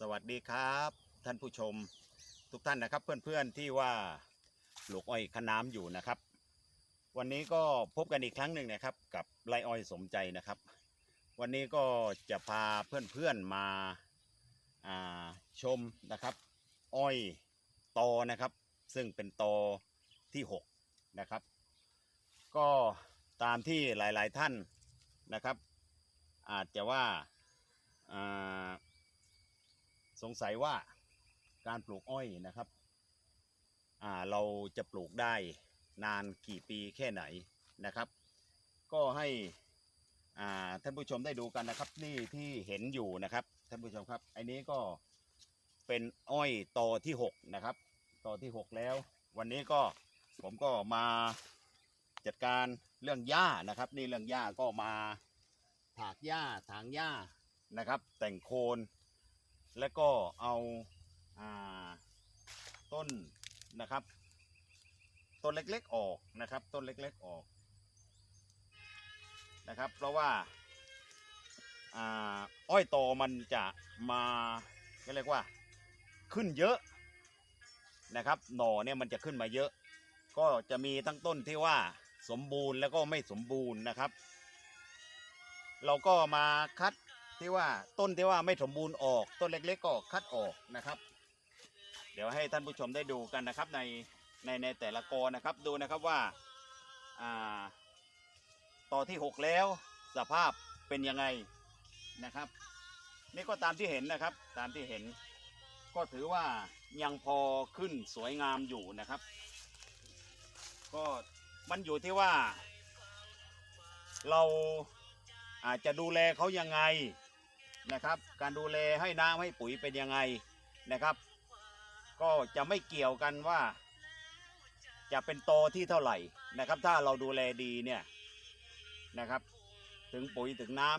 สวัสดีครับ ท่านผู้ชมทุกท่านนะครับเพื่อนๆที่ว่าปลูกอ้อยขน้ำอยู่นะครับ วันนี้ก็พบกันอีกครั้งหนึ่งนะครับ กับไรอ้อยสมใจนะครับ วันนี้ก็จะพาเพื่อนๆมาอ่าชมนะครับ อ้อยตอนะครับ ซึ่งเป็นตอที่6นะครับ ก็ตามที่หลายๆท่านนะครับ อาจจะว่าอ่า สงสัยว่าการปลูกอ้อยนะครับอ่าเราจะปลูกได้นานกี่ปีแค่ไหนนะครับ ก็ให้อ่าท่านผู้ชมได้ดูกันนะครับ นี่ที่เห็นอยู่นะครับท่านผู้ชมครับไอ้นี้ก็เป็นอ้อยตอที่6นะครับตอที่ 6 แล้ว วันนี้ก็ผมก็มาจัดการเรื่องหญ้านะครับ นี่เรื่องหญ้าก็มาถากหญ้าถางหญ้านะครับ แต่งโคน แล้วก็เอาอาต้นนะครับ ต้นเล็กๆออกนะครับ ต้นเล็กๆออกนะครับ เพราะว่าอ่าอ้อยโตมันจะมาก็เรียกว่าขึ้นเยอะนะครับ หน่อเนี่ยมันจะขึ้นมาเยอะ ก็จะมีทั้งต้นที่ว่าสมบูรณ์แล้วก็ไม่สมบูรณ์นะครับ เราก็มาคัด ที่ว่าต้นที่ว่าไม่สมบูรณ์ออกต้นเล็กๆก็คัดออกนะครับ เดี๋ยวให้ท่านผู้ชมได้ดูกันนะครับในในในแต่ละกอนะครับดูนะครับว่าอ่าต่อที่ 6 แล้วสภาพเป็นยังไงนะครับ นี่ก็ตามที่เห็นนะครับตามที่เห็น ก็ถือว่ายังพอขึ้นสวยงามอยู่นะครับ ก็มันอยู่ที่ว่า เราอาจจะดูแลเขายังไง นะครับ การดูแลให้น้ำให้ปุ๋ยเป็นยังไงนะครับ ก็จะไม่เกี่ยวกันว่า จะเป็นโตที่เท่าไหร่นะครับ ถ้าเราดูแลดีเนี่ยนะครับ ถึงปุ๋ยถึงน้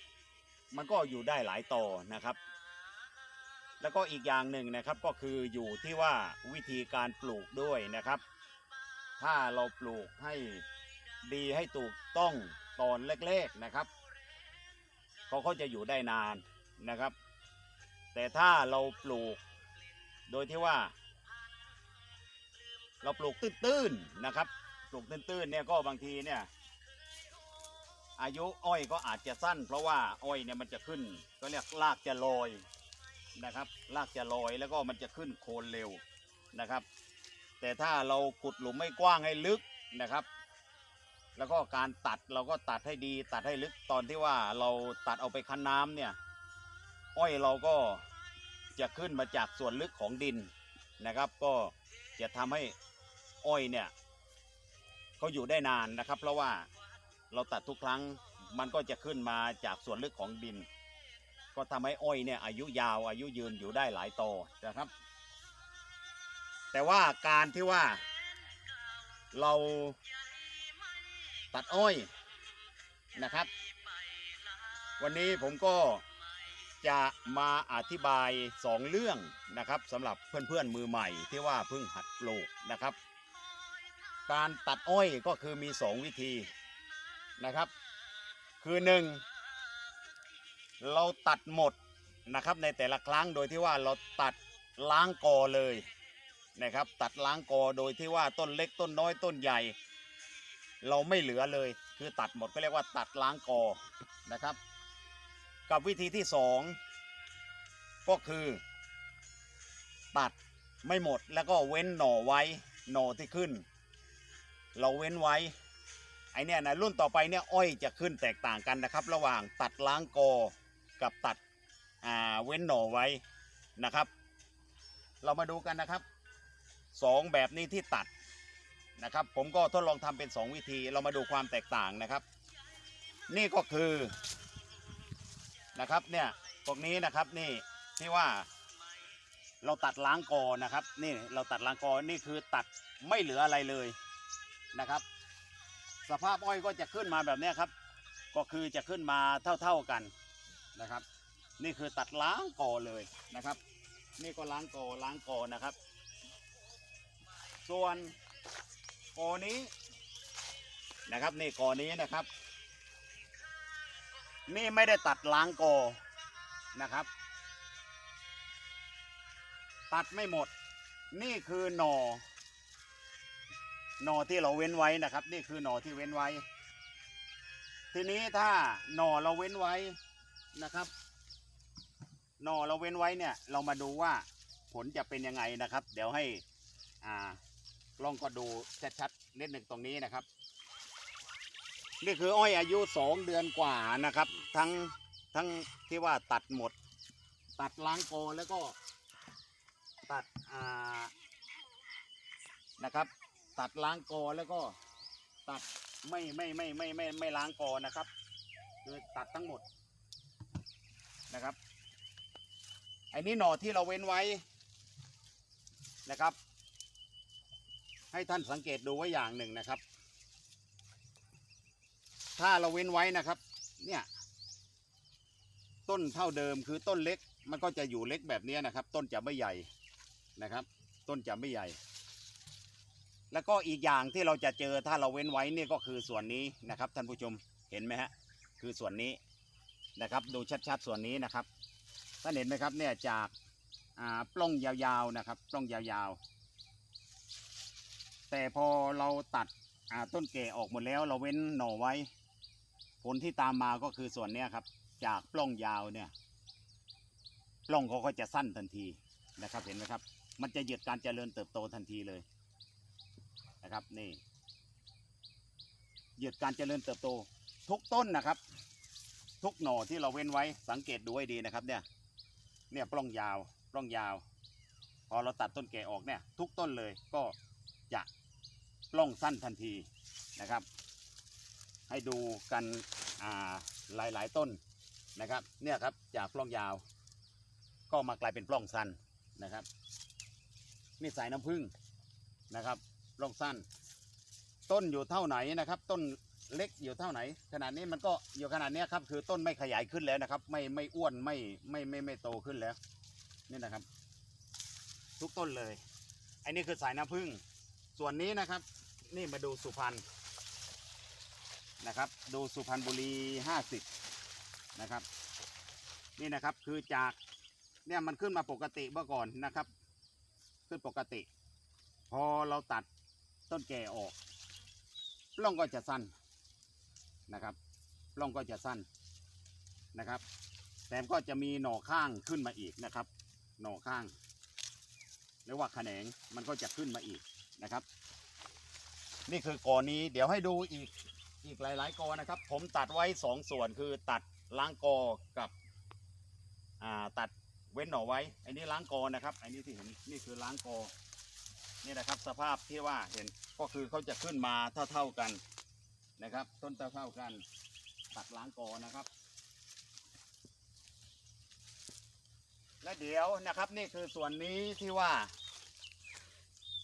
ำมันก็อยู่ได้หลายโตนะครับ แล้วก็อีกอย่างหนึ่งนะครับก็คืออยู่ที่ว่าวิธีการปลูกด้วยนะครับ ถ้าเราปลูกให้ดีให้ถูกต้องตอนแรกๆนะครับ เขาก็จะอยู่ได้นานนะครับ แต่ถ้าเราปลูกโดยที่ว่า เราปลูกตื้นๆนะครับ ปลูกตื้นๆเนี่ยก็บางทีเนี่ยอายุอ้อยก็อาจจะสั้น เพราะว่าอ้อยเนี่ยมันจะขึ้น ก็เรียกรากจะลอยนะครับรากจะลอยแล้วก็มันจะขึ้นโคนเร็วนะครับ แต่ถ้าเราขุดหลุมไม่กว้างให้ลึกนะครับ แล้วก็การตัดเราก็ตัดให้ดี ตัดให้ลึกตอนที่ว่าเราตัดเอาไปคั้นน้ำเนี่ยอ้อยเราก็จะขึ้นมาจากส่วนลึกของดินนะครับ ก็จะทำให้อ้อยเนี่ยเขาอยู่ได้นานนะครับ เพราะว่าเราตัดทุกครั้งมันก็จะขึ้นมาจากส่วนลึกของดิน ก็ทำให้อ้อยเนี่ยอายุยาวอายุยืนอยู่ได้หลายโตนะครับ แต่ว่าการที่ว่าเรา ตัดอ้อยนะครับ วันนี้ผมก็จะมาอธิบายสองเรื่องนะครับสำหรับเพื่อนๆมือใหม่ที่ว่าเพิ่งหัดปลูกนะครับ การตัดอ้อยก็คือมีสองวิธีนะครับ คือหนึ่งเราตัดหมดนะครับในแต่ละครั้งโดยที่ว่าเราตัดล้างกอเลยนะครับ ตัดล้างกอโดยที่ว่าต้นเล็กต้นน้อยต้นใหญ่ เราไม่เหลือเลย คือตัดหมดก็เรียกว่าตัดล้างกอนะครับ กับวิธีที่สองก็คือ ตัดไม่หมดแล้วก็เว้นหน่อไว้หน่อที่ขึ้น เราเว้นไว้ไอเนี่ยนะรุ่นต่อไปเนี่ยอ้อยจะขึ้นแตกต่างกันนะครับ ระหว่างตัดล้างกอกับตัดเว้นหน่อไว้นะครับ เรามาดูกันนะครับสองแบบนี้ที่ตัด นะครับ ผมก็ทดลองทำเป็น 2 วิธีเรามาดูความแตกต่างนะครับ นี่ก็คือนะครับเนี่ยพวกนี้นะครับนี่ที่ว่าเราตัดล้างกอนะครับ นี่เราตัดล้างกอนี่คือตัดไม่เหลืออะไรเลยนะครับ สภาพอ้อยก็จะขึ้นมาแบบนี้ครับ ก็คือจะขึ้นมาเท่าๆกันนะครับ นี่คือตัดล้างกอเลยนะครับ นี่ก็ล้างกอล้างกอนะครับ ส่วน กอนี้นะครับนี่กอนี้นะครับ นี่ไม่ได้ตัดล้างกอนะครับ ตัดไม่หมด นี่คือหนอหนอที่เราเว้นไว้นะครับ นี่คือหนอที่เว้นไว้ ทีนี้ถ้าหนอเราเว้นไว้นะครับหนอเราเว้นไว้เนี่ย เรามาดูว่าผลจะเป็นยังไงนะครับ เดี๋ยวให้อ่า กล้องก็ดูชัดๆนิดหนึ่งตรงนี้นะครับ นี่คืออ้อยอายุสองเดือนกว่านะครับ ทั้งทั้งที่ว่าตัดหมด ตัดล้างโกอแล้วก็ตัดอ่านะครับ ตัดล้างโกอแล้วก็ตัดไม่ไม่ไม่ไม่ไม่ไม่ล้างโกอนะครับ คือตัดทั้งหมดนะครับไอ้นี่หน่อที่เราเว้นไว้นะครับ ให้ท่านสังเกตดูไว้อย่างหนึ่งนะครับ ถ้าเราเว้นไว้นะครับ เนี่ย ต้นเท่าเดิมคือต้นเล็ก มันก็จะอยู่เล็กแบบนี้นะครับ ต้นจะไม่ใหญ่นะครับ ต้นจะไม่ใหญ่ แล้วก็อีกอย่างที่เราจะเจอถ้าเราเว้นไว้นี่ก็คือส่วนนี้นะครับท่านผู้ชมเห็นไหมฮะคือส่วนนี้นะครับ ดูชัดๆส่วนนี้นะครับท่านเห็นไหมครับเนี่ยจากอ่าปล้องยาวๆนะครับ ปล้องยาวๆ แต่พอเราตัดต้นแก่ออกหมดแล้ว เราเว้นหน่อไว้ ผลที่ตามมาก็คือส่วนเนี้ยครับ จากปล้องยาวเนี่ยปล้องเขาก็จะสั้นทันทีนะครับเห็นไหมครับ มันจะหยุดการเจริญเติบโตทันทีเลยนะครับนี่หยุดการเจริญเติบโต ทุกต้นนะครับ ทุกหน่อที่เราเว้นไว้สังเกตดูให้ดีนะครับ เนี่ย เนี่ยปล้องยาวปล้องยาว พอเราตัดต้นแก่ออกเนี่ย ทุกต้นเลยก็ จะปล้องสั้นทันทีนะครับ ให้ดูกันอ่ายหลายต้นนะครับ เนี่ยครับจากปล้องยาว ก็มากลายเป็นปล้องสั้นนะครับนี่สายน้ำผึ้งนะครับปล้องสั้น ต้นอยู่เท่าไหนนะครับ ต้นเล็กอยู่เท่าไหน ขนาดนี้มันก็อยู่ขนาดนี้ครับคือต้นไม่ขยายขึ้นแล้วนะครับ ไม่ไม่อ้วนไม่ไม่ไม่ไม่โตขึ้นแล้วนี่นะครับ ทุกต้นเลย อันนี้คือสายน้ำผึ้ง ส่วนนี้นะครับ นี่มาดูสุพรรณนะครับ ดูสุพรรณบุรี50นะครับ นี่นะครับคือจากเนี่ยมันขึ้นมาปกติเมื่อก่อนนะครับ ขึ้นปกติ พอเราตัดต้นแก่ออกปล้องก็จะสั้นนะครับปล้องก็จะสั้นนะครับ แต่ก็จะมีหน่อข้างขึ้นมาอีกนะครับ หน่อข้างหรือว่าแขนงมันก็จะขึ้นมาอีก นะครับ นี่คือกอนี้เดี๋ยวให้ดูอีกอีกหลาย ๆกอนะครับ ผมตัดไว้สองส่วนคือตัดล้างกอกับตัดเว้นหน่อไว้อันนี้ล้างกอนะครับอันนี้ที่เห็นนี่คือล้างกอนี่นะครับ สภาพที่ว่าเห็นก็คือเขาจะขึ้นมาเท่าๆกันนะครับ ต้นเท่ากัน ตัดล้างกอนะครับ และเดี๋ยวนะครับนี่คือส่วนนี้ที่ว่า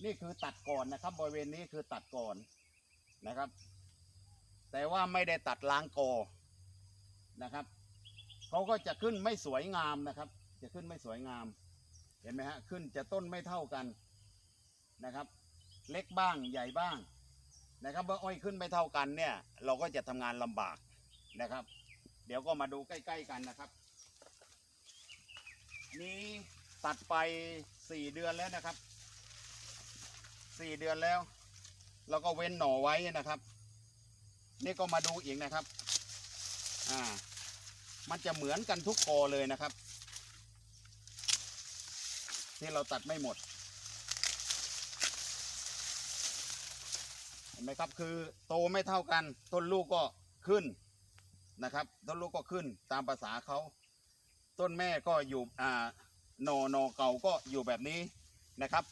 นี่คือตัดก่อนนะครับ บริเวณนี้คือตัดก่อนนะครับ แต่ว่าไม่ได้ตัดล้างโกอนะครับเขาก็จะขึ้นไม่สวยงามนะครับ จะขึ้นไม่สวยงาม เห็นไหมฮะขึ้นจะต้นไม่เท่ากันนะครับ เล็กบ้างใหญ่บ้างนะครับเมื่ออ้อยขึ้นไม่เท่ากันเนี่ย เราก็จะทำงานลำบากนะครับ เดี๋ยวก็มาดูใกล้ ๆ กันนะครับ นี้ตัดไปสี่เดือนแล้วนะครับ สี่เดือนแล้วแล้วก็เว้นหน่อไว้นะครับ นี่ก็มาดูอีกนะครับ อ่า มันจะเหมือนกันทุกกอเลยนะครับที่เราตัดไม่หมด เห็นไหมครับ คือโตไม่เท่ากัน ต้นลูกก็ขึ้นนะครับ ต้นลูกก็ขึ้นตามภาษาเขา ต้นแม่ก็อยู่ อ่าหนอหนอเก่าก็อยู่แบบนี้นะครับ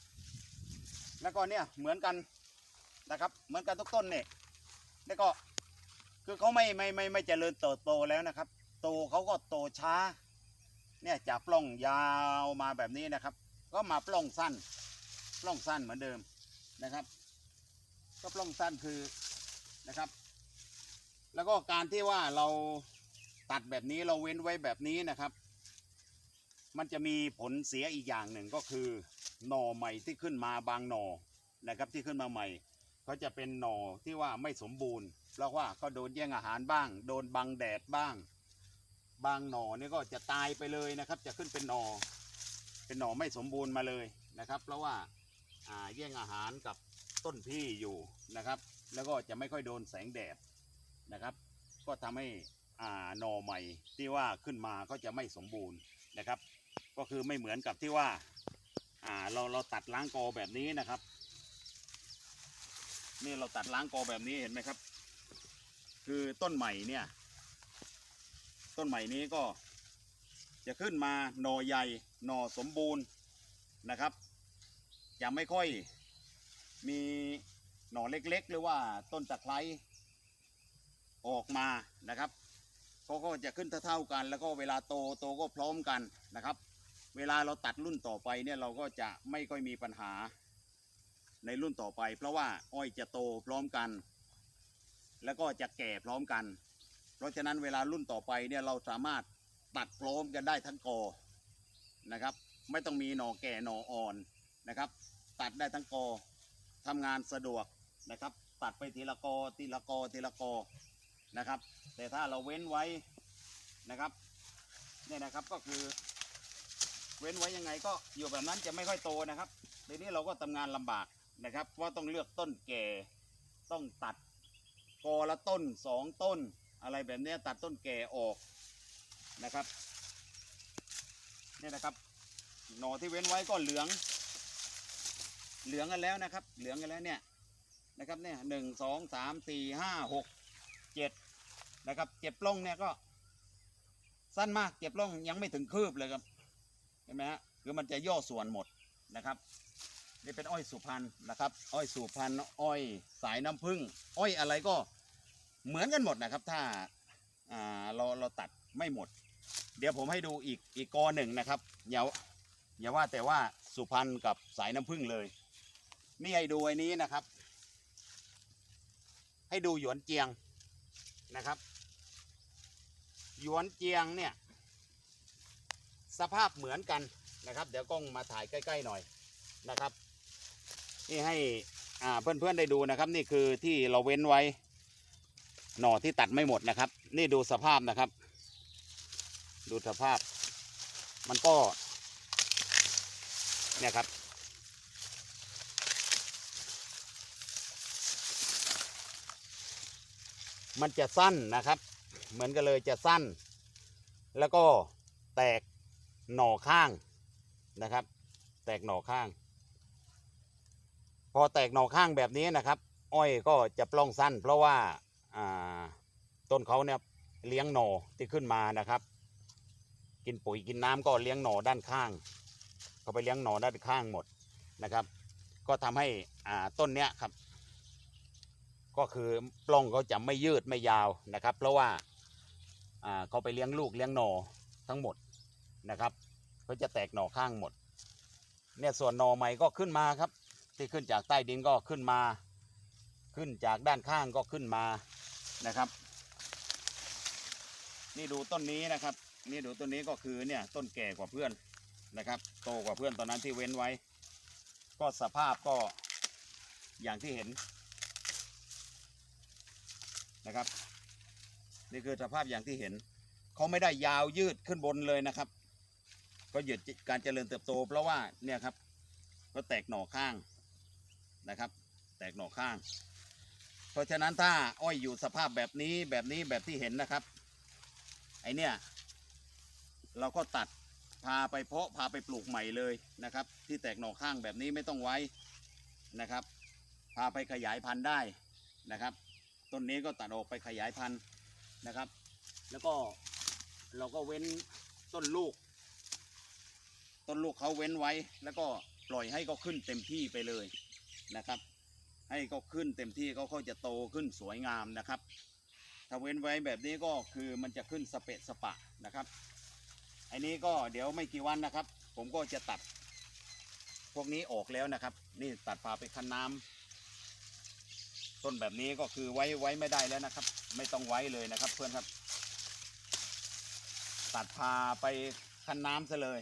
แล้วก็เนี่ยเหมือนกันนะครับ เหมือนกันทุกต้นเนี่ยแล้วก็คือเขาไม่ไม่ไม่ไม่เจริญเติบโตแล้วนะครับ โตเขาก็โตช้า เนี่ยจากปล้องยาวมาแบบนี้นะครับ ก็มาปล้องสั้น ปล้องสั้นเหมือนเดิมนะครับ ก็ปล้องสั้นคือนะครับ แล้วก็การที่ว่าเราตัดแบบนี้เราเว้นไว้แบบนี้นะครับ มันจะมีผลเสียอีกอย่างหนึ่งก็คือหน่อใหม่ที่ขึ้นมาบางหน่อนะครับที่ขึ้นมาใหม่เขาจะเป็นหน่อที่ว่าไม่สมบูรณ์เพราะว่าก็โดนแย่งอาหารบ้าง โดนบังแดดบ้าง บางหน่อนี่ก็จะตายไปเลยนะครับ จะขึ้นเป็นหน่อ เป็นหน่อไม่สมบูรณ์มาเลยนะครับ เพราะว่าแย่งอาหารกับต้นพี่อยู่นะครับ แล้วก็จะไม่ค่อยโดนแสงแดดนะครับ ก็ทำให้หน่อใหม่ที่ว่าขึ้นมาก็จะไม่สมบูรณ์นะครับ ก็คือไม่เหมือนกับที่ว่า อ่าเราเราตัดล้างกอแบบนี้นะครับ นี่เราตัดล้างกอแบบนี้เห็นไหมครับ คือต้นใหม่เนี่ย ต้นใหม่นี้ก็ จะขึ้นมาหน่อใหญ่หน่อสมบูรณ์นะครับจะไม่ค่อยมีหน่อเล็กๆ หรือว่าต้นตะไคร้ออกมานะครับเขาก็จะขึ้นเท่าๆกัน แล้วก็เวลาโตโตก็พร้อมกันนะครับ เวลาเราตัดรุ่นต่อไปเนี่ยเราก็จะไม่ค่อยมีปัญหาในรุ่นต่อไป เพราะว่าอ้อยจะโตพร้อมกัน แล้วก็จะแก่พร้อมกัน เพราะฉะนั้นเวลารุ่นต่อไปเนี่ยเราสามารถตัดพร้อมกันได้ทั้งกอนะครับ ไม่ต้องมีหน่อแก่หน่ออ่อนนะครับ ตัดได้ทั้งกอทำงานสะดวกนะครับ ตัดไปทีละกอทีละกอทีละกอนะครับ แต่ถ้าเราเว้นไว้นะครับเนี่ยนะครับก็คือ เว้นไว้ยังไงก็อยู่แบบนั้นจะไม่ค่อยโตนะครับทีนี้เราก็ทำงานลำบากนะครับ เพราะต้องเลือกต้นแก่ ต้องตัดกอละต้นสองต้น อะไรแบบนี้ตัดต้นแก่ออกนะครับเนี่ยนะครับ หน่อที่เว้นไว้ก็เหลือง เหลืองกันแล้วนะครับ เหลืองกันแล้วเนี่ยนะครับเนี่ยหนึ่งสองสามสี่ห้าหกเจ็ดนะครับ เจ็บปล้องเนี่ยก็ สั้นมากเจ็บปล้องยังไม่ถึงคืบเลยครับ ห็นไหมฮะคือมันจะย่อส่วนหมดนะครับ นี่เป็นอ้อยสุพรรณนะครับ อ้อยสุพรรณอ้อยสายน้ำผึ้งอ้อยอะไรก็เหมือนกันหมดนะครับ ถ้าอ่าเราเราตัดไม่หมด เดี๋ยวผมให้ดูอีกอีกกอหนึ่งนะครับอย่าอย่าว่าแต่ว่าสุพรรณกับสายน้ำผึ้งเลย นี่ให้ดูไอ้นี้นะครับ ให้ดูหยวนเจียงนะครับ หยวนเจียงเนี่ย สภาพเหมือนกันนะครับ เดี๋ยวกล้องมาถ่ายใกล้ ๆหน่อยนะครับ นี่ให้เพื่อนๆได้ดูนะครับ นี่คือที่เราเว้นไว้หน่อที่ตัดไม่หมดนะครับ นี่ดูสภาพนะครับ ดูสภาพ มันก็ เนี่ยครับ มันจะสั้นนะครับ เหมือนกันเลยจะสั้น แล้วก็แตก หน่อข้างนะครับ แตกหน่อข้าง พอแตกหน่อข้างแบบนี้นะครับ อ้อยก็จะปล้องสั้น เพราะว่าต้นเขาเนี่ยเลี้ยงหน่อที่ขึ้นมานะครับ กินปุ๋ยกินน้ำก็เลี้ยงหน่อด้านข้าง เขาไปเลี้ยงหน่อด้านข้างหมดนะครับ ก็ทำให้อ่าต้นเนี้ยครับ ก็คือปล้องเขาจะไม่ยืดไม่ยาวนะครับ เพราะว่าอ่าเขาไปเลี้ยงลูกเลี้ยงหน่อทั้งหมด นะครับเขาจะแตกหน่อข้างหมด เนี่ยส่วนหน่อใหม่ก็ขึ้นมาครับ ที่ขึ้นจากใต้ดินก็ขึ้นมา ขึ้นจากด้านข้างก็ขึ้นมานะครับ นี่ดูต้นนี้นะครับ นี่ดูต้นนี้ก็คือเนี่ยต้นแก่กว่าเพื่อนนะครับ โตกว่าเพื่อนตอนนั้นที่เว้นไว้ ก็สภาพก็อย่างที่เห็นนะครับ นี่คือสภาพอย่างที่เห็น เขาไม่ได้ยาวยืดขึ้นบนเลยนะครับ ก็หยุดการเจริญเติบโต เพราะว่าเนี่ยครับก็แตกหน่อข้างนะครับ แตกหน่อข้าง เพราะฉะนั้นถ้าอ้อยอยู่สภาพแบบนี้แบบนี้แบบที่เห็นนะครับ ไอเนี่ยเราก็ตัดพาไปเพาะพาไปปลูกใหม่เลยนะครับ ที่แตกหน่อข้างแบบนี้ไม่ต้องไว้นะครับ พาไปขยายพันธุ์ได้นะครับต้นนี้ก็ตัดออกไปขยายพันธุ์นะครับ แล้วก็เราก็เว้นต้นลูก ต้นลูกเขาเว้นไว้ แล้วก็ปล่อยให้เขาขึ้นเต็มที่ไปเลยนะครับ ให้เขาขึ้นเต็มที่เขาก็จะโตขึ้นสวยงามนะครับ ถ้าเว้นไว้แบบนี้ก็คือมันจะขึ้นสเปะสปะนะครับอันนี้ก็เดี๋ยวไม่กี่วันนะครับ ผมก็จะตัด พวกนี้ออกแล้วนะครับ นี่ตัดพาไปคั้นน้ำต้นแบบนี้ก็คือไว้ไว้ไม่ได้แล้วนะครับ ไม่ต้องไว้เลยนะครับเพื่อนครับ ตัดพาไปคั้นน้ำซะเลย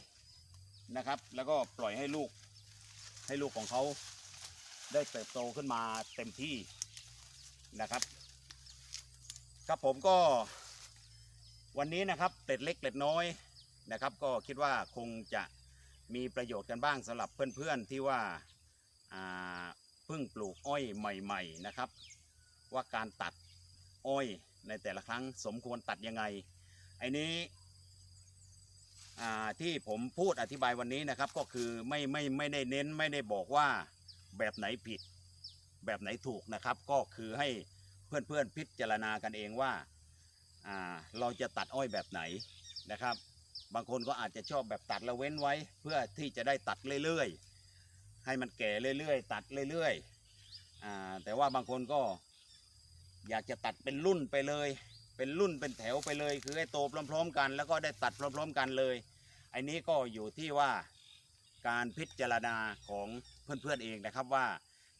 นะครับ แล้วก็ปล่อยให้ลูกให้ลูกของเขาได้เติบโตขึ้นมาเต็มที่นะครับ ครับผมก็วันนี้นะครับเกล็ดเล็กเกล็ดน้อยนะครับ ก็คิดว่าคงจะมีประโยชน์กันบ้างสำหรับเพื่อนๆที่ว่าเพิ่งปลูกอ้อยใหม่ ๆนะครับ ว่าการตัดอ้อยในแต่ละครั้งสมควรตัดยังไงไอ้นี้ ที่ผมพูดอธิบายวันนี้นะครับ ก็คือไม่ไม่ไม่ได้เน้นไม่ได้บอกว่าแบบไหนผิด แบบไหนถูกนะครับ ก็คือให้เพื่อนๆพิจารณากันเองว่าเราจะตัดอ้อยแบบไหนนะครับ บางคนก็อาจจะชอบแบบตัดแล้วเว้นไว้ เพื่อที่จะได้ตัดเรื่อยๆ ให้มันแก่เรื่อยๆ ตัดเรื่อยๆแต่ว่าบางคนก็อยากจะตัดเป็นรุ่นไปเลย เป็นรุ่นเป็นแถวไปเลย คือให้โตพร้อม ๆ กัน แล้วก็ได้ตัดพร้อม ๆ กันเลย อ้นี้ก็อยู่ที่ว่าการพิจารณาของเพื่อนๆเองนะครับว่า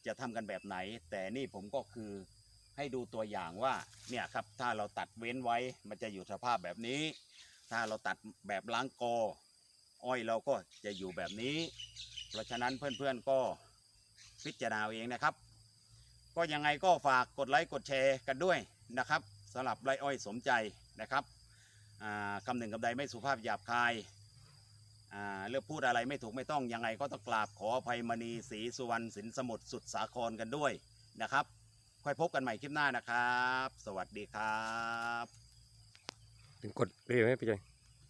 จะทำกันแบบไหน แต่นี่ผมก็คือให้ดูตัวอย่างว่าเนี่ยครับถ้าเราตัดเว้นไว้มันจะอยู่สภาพแบบนี้ ถ้าเราตัดแบบล้างกออ้อยเราก็จะอยู่แบบนี้ เพราะฉะนั้นเพื่อนๆก็พิจารณาเองนะครับ ก็ยังไงก็ฝากกดไลค์กดแชร์กันด้วยนะครับสำหรับไรอ้อยสมใจนะครับอ่าคำหนึ่งคำใดไม่สุภาพหยาบคาย เลือกพูดอะไรไม่ถูกไม่ต้องยังไงก็ต้องกราบขออภัยมณีศรีสุวรรณสินสมุทรสุดสาครกันด้วยนะครับ ค่อยพบกันใหม่คลิปหน้านะครับ สวัสดีครับ ถึงกดเรียกไหมพี่ใจอย